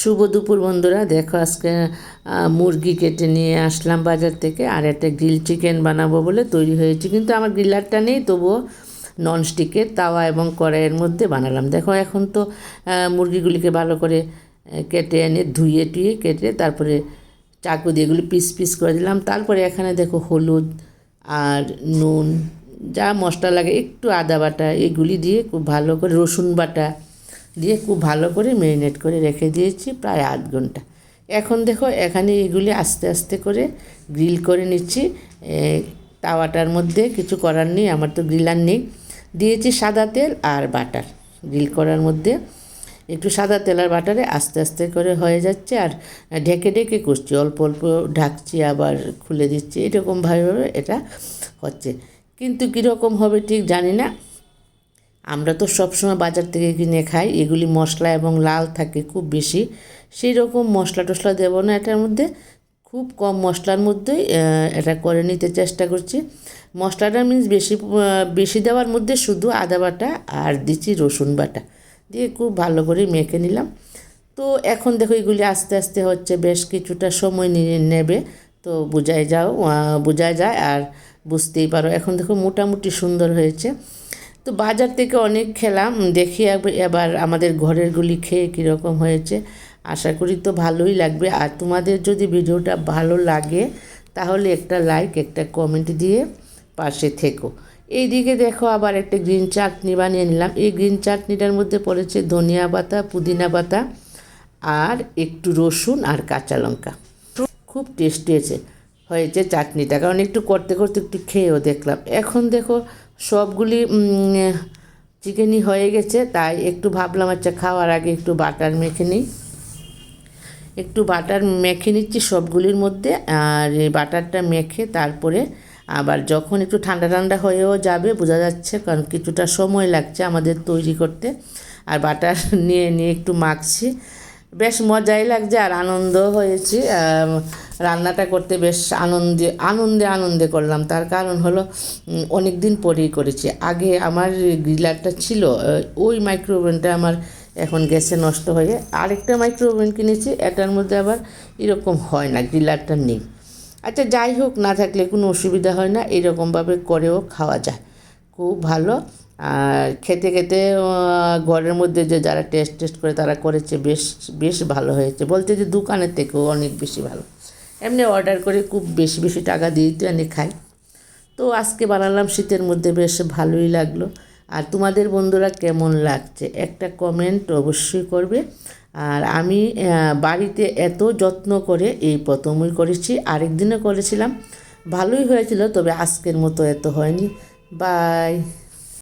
শুভ দুপুর বন্ধুরা। দেখো আজকে মুরগি কেটে নিয়ে আসলাম বাজার থেকে আর একটা গ্রিল চিকেন বানাবো বলে তৈরি হয়েছে। কিন্তু আমার গ্রিলারটা নেই, তবুও ননস্টিকের তাওয়া এবং কড়াইয়ের মধ্যে বানালাম। দেখো এখন তো মুরগিগুলিকে ভালো করে কেটে এনে ধুয়ে টুয়ে কেটে তারপরে চাকু দিয়ে এগুলি পিস পিস করে দিলাম। তারপরে এখানে দেখো হলুদ আর নুন, যা মশলা লাগে, একটু আদা বাটা এগুলি দিয়ে খুব ভালো করে রসুন বাটা দিয়ে খুব ভালো করে ম্যারিনেট করে রেখে দিয়েছি প্রায় আধ ঘণ্টা। এখন দেখো এখানে এগুলি আস্তে আস্তে করে গ্রিল করে নিচ্ছি। তাওয়াটার মধ্যে কিছু করার নেই, আমার তো গ্রিলার নেই। দিয়েছি সাদা তেল আর বাটার গ্রিল করার মধ্যে। একটু সাদা তেল আর বাটারে আস্তে আস্তে করে হয়ে যাচ্ছে আর ঢেকে ঢেকে করছি, অল্প অল্প ঢাকছি, আবার খুলে দিচ্ছি। এরকমভাবে এটা হচ্ছে। কিন্তু কীরকম হবে ঠিক জানি না। আমরা তো সবসময় বাজার থেকে কিনে খাই, এগুলি মশলা এবং লাল থাকে খুব বেশি। সেই রকম মশলা টশলা দেবো না, এটার মধ্যে খুব কম মশলার মধ্যেই এটা করে নিতে চেষ্টা করছি। মশলাটা মিন্স বেশি বেশি দেওয়ার মধ্যে শুধু আদা বাটা আর দিচ্ছি রসুন বাটা দিয়ে খুব ভালো করে মেখে নিলাম। তো এখন দেখো এগুলি আস্তে আস্তে হচ্ছে, বেশ কিছুটা সময় নিয়ে নেবে। তো বোঝাই যাও বোঝা যায় আর বুঝতেই পারো। এখন দেখো মোটামুটি সুন্দর হয়েছে। তো বাজার থেকে অনেক খেলাম, দেখি এব- এবার আমাদের ঘরেরগুলি খেয়ে কীরকম হয়েছে। আশা করি তো ভালোই লাগবে। আর তোমাদের যদি ভিডিওটা ভালো লাগে, তাহলে একটা লাইক একটা কমেন্ট দিয়ে পাশে থেকো। এইদিকে দেখো আবার একটা গ্রিন চাটনি বানিয়ে নিলাম। এই গ্রিন চাটনিটার মধ্যে পড়েছে ধনিয়া পাতা, পুদিনা পাতা, আর একটু রসুন আর কাঁচা লঙ্কা। খুব টেস্টি হয়েছে হয়েছে চাটনিটা কারণ একটু করতে করতে একটু খেয়েও দেখলাম। এখন দেখো সবগুলি চিকেনই হয়ে গেছে, তাই একটু ভাবলাম আচ্ছা খাওয়ার আগে একটু বাটার মেখে নিই। একটু বাটার মেখে নিচ্ছি সবগুলির মধ্যে, আর বাটারটা মেখে তারপরে আবার যখন একটু ঠান্ডা ঠান্ডা হয়েও যাবে, বোঝা যাচ্ছে কারণ কিছুটা সময় লাগছে আমাদের তৈরি করতে। আর বাটার নিয়ে নিয়ে একটু মাখছি। বেশ মজাই লাগছে আর আনন্দ হয়েছে রান্নাটা করতে বেশ আনন্দে আনন্দে আনন্দে করলাম। তার কারণ হলো অনেক দিন পরেই করেছি। আগে আমার গ্রিলারটা ছিল ওই মাইক্রোওভেনটা আমার এখন গ্যাসে নষ্ট হয়ে আরেকটা মাইক্রোওভেন কিনেছি, এটার মধ্যে আবার এরকম হয় না, গ্রিলারটা নেই। আচ্ছা যাই হোক, না থাকলে কোনো অসুবিধা হয় না, এরকমভাবে করেও খাওয়া যায়। খুব ভালো। আর খেতে খেতে ঘরের মধ্যে যে যারা টেস্ট টেস্ট করে তারা করেছে, বেশ বেশ ভালো হয়েছে। বলতে যে দোকানের থেকেও অনেক বেশি ভালো। এমনি অর্ডার করে খুব বেশি বেশি টাকা দিয়ে তো এনে খাই। তো আজকে বানালাম শীতের মধ্যে বেশ ভালোই লাগল। আর তোমাদের বন্ধুরা কেমন লাগছে? একটা কমেন্ট অবশ্যই করবে। আর আমি বাড়িতে এত যত্ন করে এই প্রথমই করেছি আরেক দিনও করেছিলাম। ভালোই হয়েছিল, তবে আজকের মতো এত হয়নি। বাই